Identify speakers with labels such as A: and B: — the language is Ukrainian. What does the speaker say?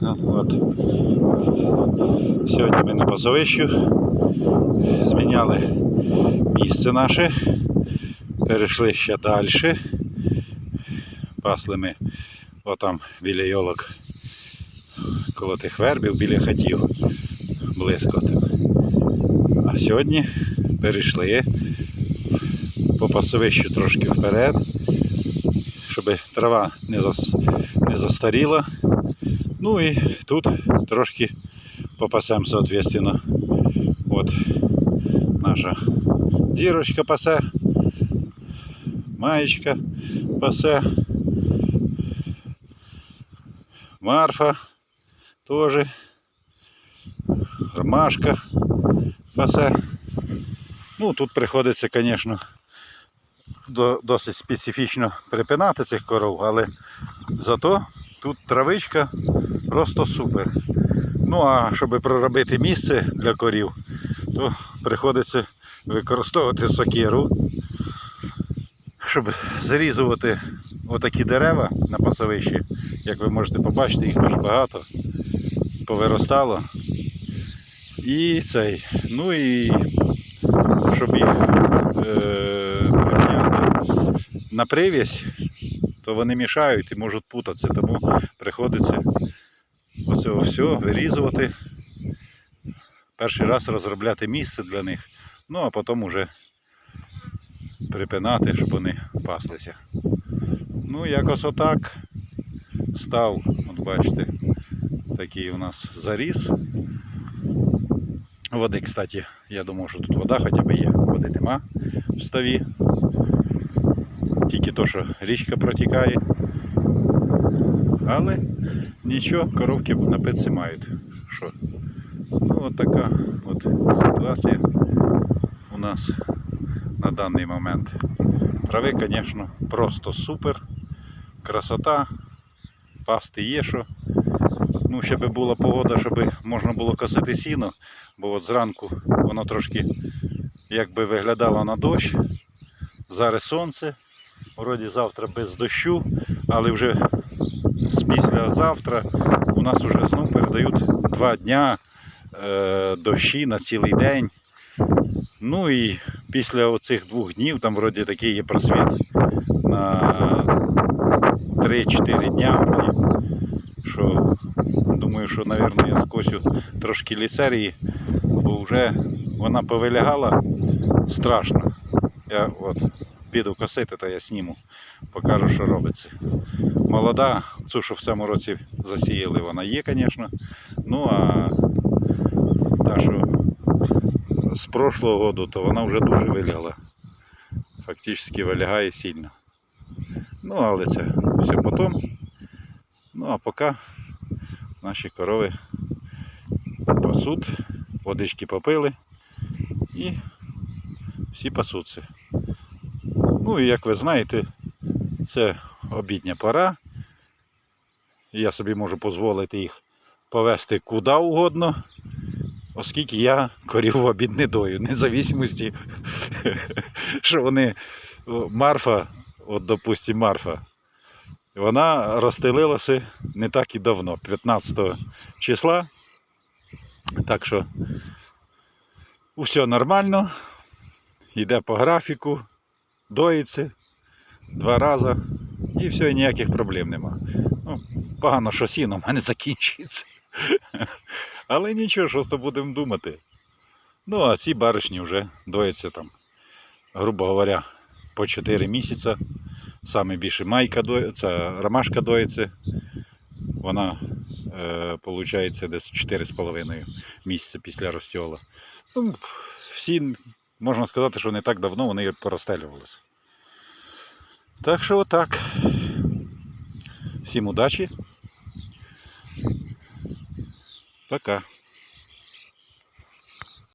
A: Ну, От. Сьогодні ми на пасовищу зміняли місце наше, перейшли ще далі. Пасли ми отам біля йолок, коло тих вербів, біля хатів, близько там. А сьогодні перейшли по пасовищу трошки вперед, щоб трава не застаріла. Ну і тут трошки попасем, соответственно. От наша дірочка пасе, маєчка пасе, Марфа теж, ромашка пасе. Ну, тут приходиться, звісно, досить специфічно припинати цих коров, але зато тут травичка просто супер. Ну а щоб проробити місце для корів, то приходиться використовувати сокиру, щоб зрізувати отакі дерева на пасовищі. Як ви можете побачити, їх дуже багато повиростало. І цей, ну і щоб їх е, приміняти на привязь, то вони мішають і можуть путатися, тому приходиться оце все вирізувати. Перший раз розробляти місце для них, ну а потім уже припинати, щоб вони паслися. Ну, якось отак став, от бачите, такий у нас заріс. Води, кстати, я думав, що тут вода хоча б є, води нема в ставі. Тільки то, що річка протікає. Але нічого, коровки напитися мають. Що? Ну от така от ситуація у нас на даний момент. Трави, звісно, просто супер. Красота. Пасти є що. Ну, ще би була погода, щоб можна було косити сіно, бо от зранку воно трошки якби виглядало на дощ. Зараз сонце. Вроді завтра без дощу, але вже з післязавтра у нас вже знов передають два дня е, дощі на цілий день. Ну і після оцих двох днів там вроді такий є просвіт на 3-4 дня. Вроді, що думаю, що, мабуть, я скосю трошки ліцерії, бо вже вона повилягала страшно. Я от піду косити, то я сніму, покажу, що робиться. Молода, цю, що в цьому році засіяли, вона є, звісно. Ну а та, що з прошлого року, то вона вже дуже вилягла. Фактично вилягає сильно. Ну, але це все потім. Ну а поки наші корови пасуть, водички попили і всі пасуться. Ну і як ви знаєте, це обідня пора. Я собі можу дозволити їх повезти куди угодно, оскільки я корів в обід не дою, независимості, що вони Марфа, от допустим, Марфа, вона розстелилася не так і давно, 15 числа. Так що все нормально, йде по графіку, доїться два рази і все, і ніяких проблем нема. Ну, погано, що сіно в мене закінчується. Але нічого, що то будемо думати. Ну, а ці баришні вже доїться там, грубо говоря, по 4 місяці. Саме більше майка доїться, ромашка доїться. Вона е, получається десь 4,5 місяця після розтьола. Ну, всі, можна сказати, що не так давно вони порозстелювалися. Так що отак. Всім удачі. Пока.